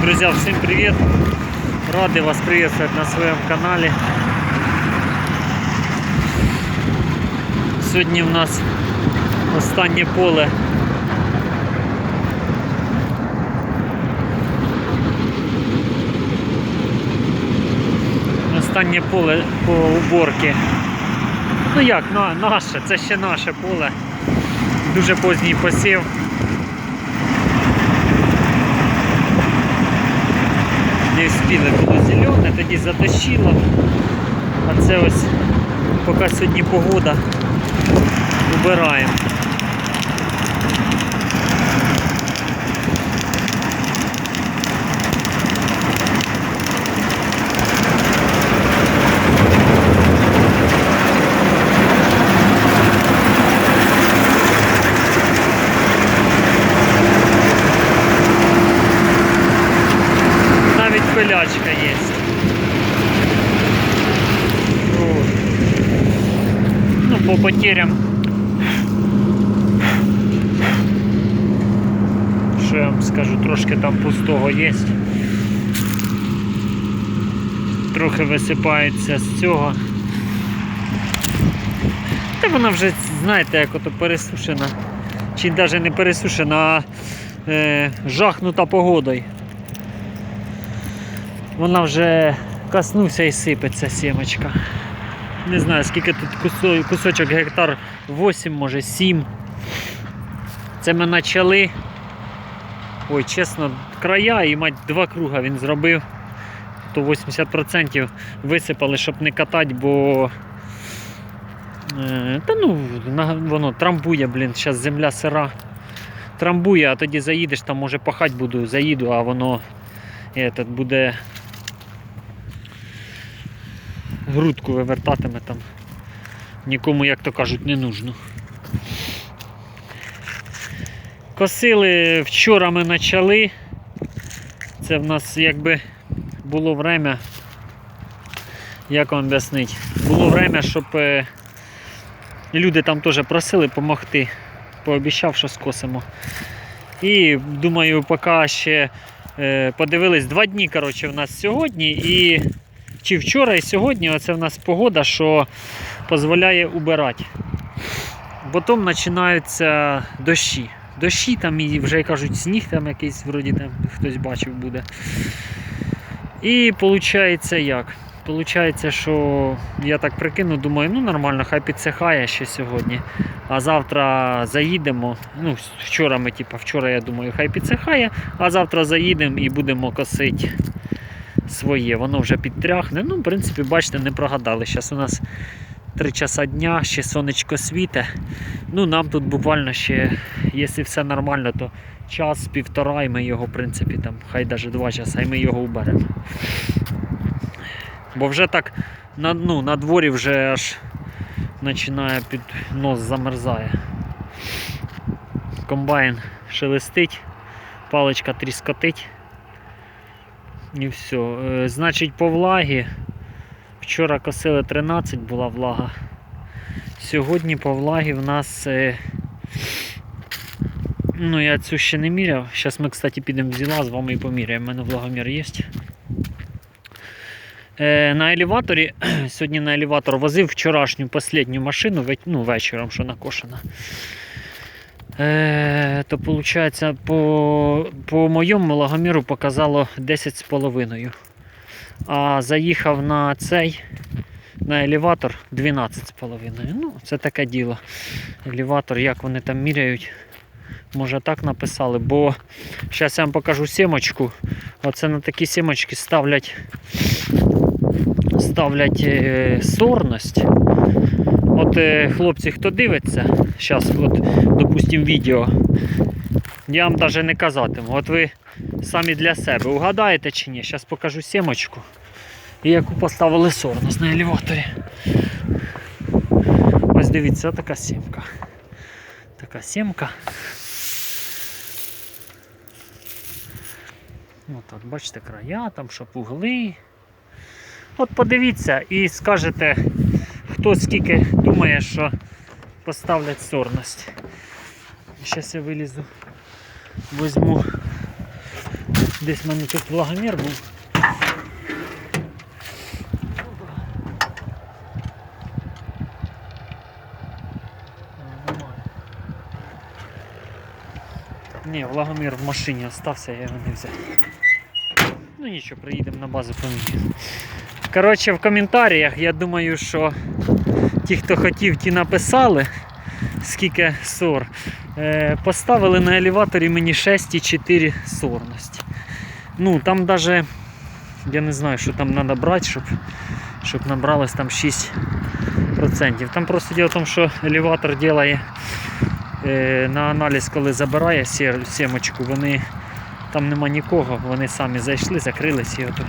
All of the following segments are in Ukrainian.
Друзья, всем привет! Рады вас приветствовать на своем канале. Сьогодні в нас останнє поле. Останнє поле по уборці. Ну як, на, наше, це ще наше поле. Дуже поздній посів. Не встигли було зелене, тоді затащило. А це ось поки сьогодні погода. Убираємо. Навіть пилячка є. Ну, по потерям. Що я вам скажу, трошки там пустого є. Трохи висипається з цього. Та вона вже, знаєте, як ото пересушена. Чи навіть не пересушена, а е, жахнута погодою. Вона вже коснувся і сипеться сімочка. Не знаю, скільки тут кусочок гектар 8, може 7. Це ми почали. Ой, чесно, края і мать два круга він зробив. То 80% висипали, щоб не катати, бо. Е, та ну, воно трамбує, блін, зараз земля сира. Трамбує, а тоді заїдеш, там може пахати буду, заїду, а воно этот, буде грудку вивертатиме там. Нікому, як то кажуть, не нужно. Косили вчора ми почали. Це в нас якби було время. Як вам об'яснити? Було время, щоб е, люди там теж просили допомогти. Пообіцяв, що скосимо. І думаю, поки ще е, подивились два дні коротше, в нас сьогодні і чи вчора і сьогодні оце в нас погода, що дозволяє убирати. Потім починаються дощі. Дощі там і вже кажуть сніг там якийсь, вроді там хтось бачив буде. І виходить як? Получається, що я так прикину, думаю, ну нормально, хай підсихає ще сьогодні. А завтра заїдемо. Ну, вчора ми, типа, вчора я думаю, хай підсихає, а завтра заїдемо і будемо косити своє. Воно вже підтряхне. Ну, в принципі, бачите, не прогадали. Зараз у нас 3 часа дня, ще сонечко світе. Ну, нам тут буквально ще, якщо все нормально, то час, півтора, і ми його, в принципі, там, хай навіть 2 часа, і ми його уберемо. Бо вже так на, ну, на дворі вже аж починає під нос замерзає. Комбайн шелестить, паличка тріскотить. І все. Значить, по влагі. Вчора косили 13, була влага. Сьогодні по влагі в нас. е, Ну, я цю ще не міряв. Зараз ми, кстати, підемо в зіла, з вами і поміряємо. У мене влагомір є. Е, на елеваторі, сьогодні на елеватор возив вчорашню останню машину, ну, вечором, що накошена. Е, то виходить, по, по моєму влагоміру показало 10,5. А заїхав на цей на елеватор 12,5. Ну, це таке діло. Елеватор, як вони там міряють. Може так написали, бо зараз я вам покажу сімочку. Оце на такі сімочки ставлять ставлять е, сорність. От е, хлопці, хто дивиться, зараз, от, допустим, відео, я вам навіть не казатиму. От ви самі для себе угадаєте чи ні? Зараз покажу сімочку. Яку поставили сорність на елеваторі. Ось дивіться, така сімка. Така сімка. Ну так, бачите, края, там щоб угли. От подивіться і скажете, хто скільки думає, що поставлять сорність. Зараз я вилізу, візьму Десь в мене тут влагомір був. Ні, влагомір в машині остався, я його не взяв. Ну нічого, приїдемо на базу поміняємо. Коротше, в коментарях, я думаю, що ті, хто хотів, ті написали, скільки сор. Е, поставили на елеваторі мені 6,4 сорності. Ну, там даже, я не знаю, що там треба брати, щоб, щоб набралось там 6%. Там просто діло в тому, що елеватор робить е, на аналіз, коли забирає сімочку, вони там нема нікого, вони самі зайшли, закрились і ото,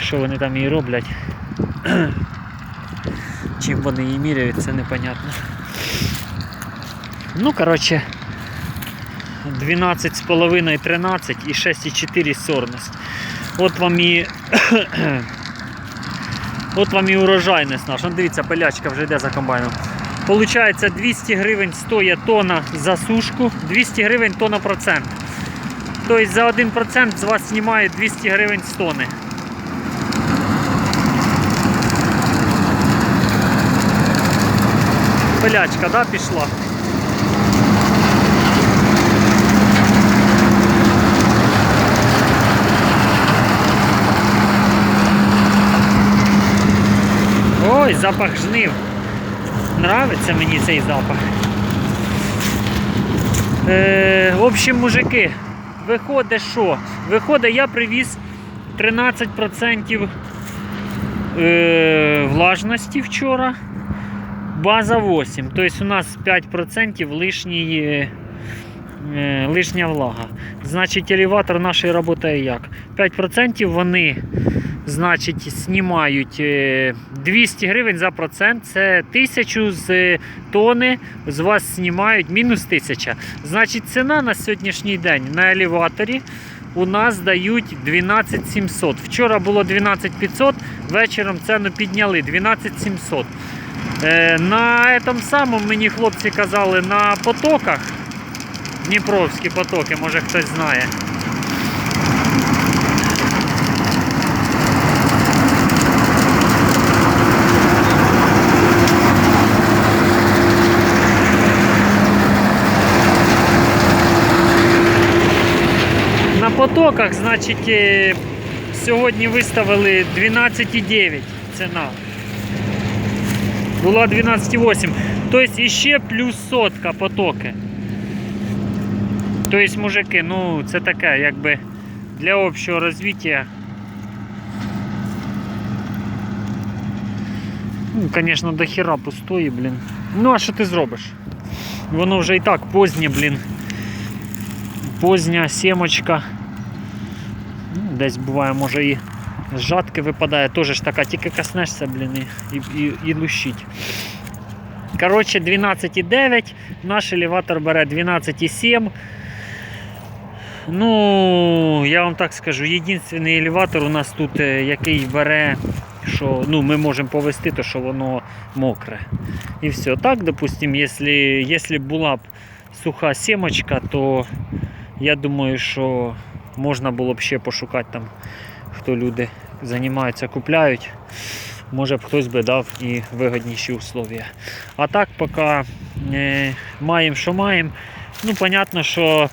що вони там її роблять. Чим вони її міряють, це непонятно. Ну, коротше, 12,5 13 і 6,4 сорність. От вам і. От вам і урожайність наша. Ну, дивіться, пилячка вже йде за комбайном. Получається 200 гривень стоїть тона за сушку, 200 гривень тона процент. Тобто за 1% з вас знімають 200 гривень з тони. Пилячка, да, пішла? Ой, запах жнив. Нравиться мені цей запах. Е, в общем, мужики, виходить що? Виходить, я привіз 13% е, влажності вчора. База 8. Тобто у нас 5% лишній, е, е, лишня влага. Значить, елеватор наш працює як? 5% вони значить, знімають е, 200 гривень за процент. Це 1000 з тони з вас знімають мінус 1000. Значить, ціна на сьогоднішній день на елеваторі у нас дають 12 700. Вчора було 12 500, вечором ціну підняли 12 700. Е, На цьому самому мені хлопці казали на потоках. Дніпровські потоки, може хтось знає. На потоках, значить, е, сьогодні виставили 12,9 ціна. Була 12,8. Тобто іще плюс сотка потоки. Тобто, мужики, ну це таке, якби для общого розвиття. Ну, звісно, до хіра пустої, блін. Ну, а що ти зробиш? Воно вже і так позднє, блін. Позня сімочка. Ну, Десь буває, може і з жатки випадає, теж ж така, тільки коснешся, блін, і, і, і, лущить. Коротше, 12,9, наш елеватор бере 12,7. Ну, я вам так скажу, єдиний елеватор у нас тут, е, який бере, що ну, ми можемо повести, то що воно мокре. І все. Так, допустим, якщо, якщо була б суха сімочка, то я думаю, що можна було б ще пошукати там, хто люди займаються, купляють. Може б хтось би дав і вигідніші условия. А так, поки е, маємо, що маємо. Ну, понятно, що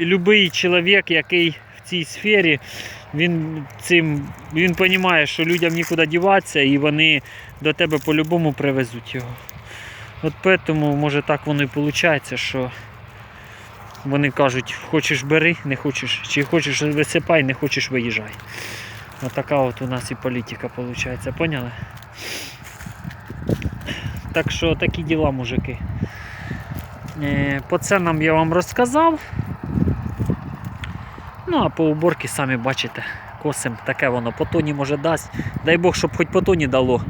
любий чоловік, який в цій сфері, він цим він розуміє, що людям нікуди діватися і вони до тебе по-любому привезуть його. От тому, може так воно і виходить, що вони кажуть, хочеш бери, не хочеш, чи хочеш висипай, не хочеш виїжджай. Отака от у нас і політика виходить, поняли? Так що такі діла, мужики. Е, По ценам я вам розказав. Ну, а по уборці самі бачите, косим, таке воно по тоні може дасть. Дай Бог, щоб хоч по тоні дало.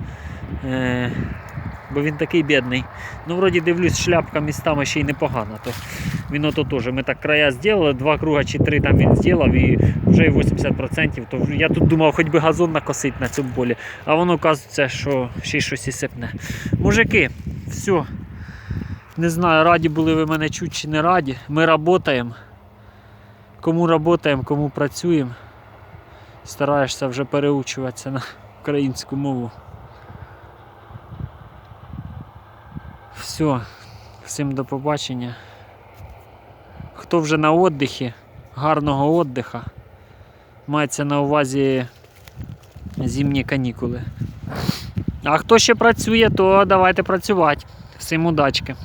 Бо він такий бідний. Ну, вроді дивлюсь, шляпка містами ще й непогана. То він ото теж. Ми так края зробили, два круга чи три там він зробив і вже 80%. То я тут думав, хоч би газон накосити на цьому полі. А воно оказується, що ще щось і сипне. Мужики, все. Не знаю, раді були ви мене чуть чи не раді. Ми працюємо. Кому працюємо, кому працюємо. Стараєшся вже переучуватися на українську мову. Все. Всім до побачення. Хто вже на віддихі, гарного віддиха. Мається на увазі зимні канікули. А хто ще працює, то давайте працювати. Всім удачки.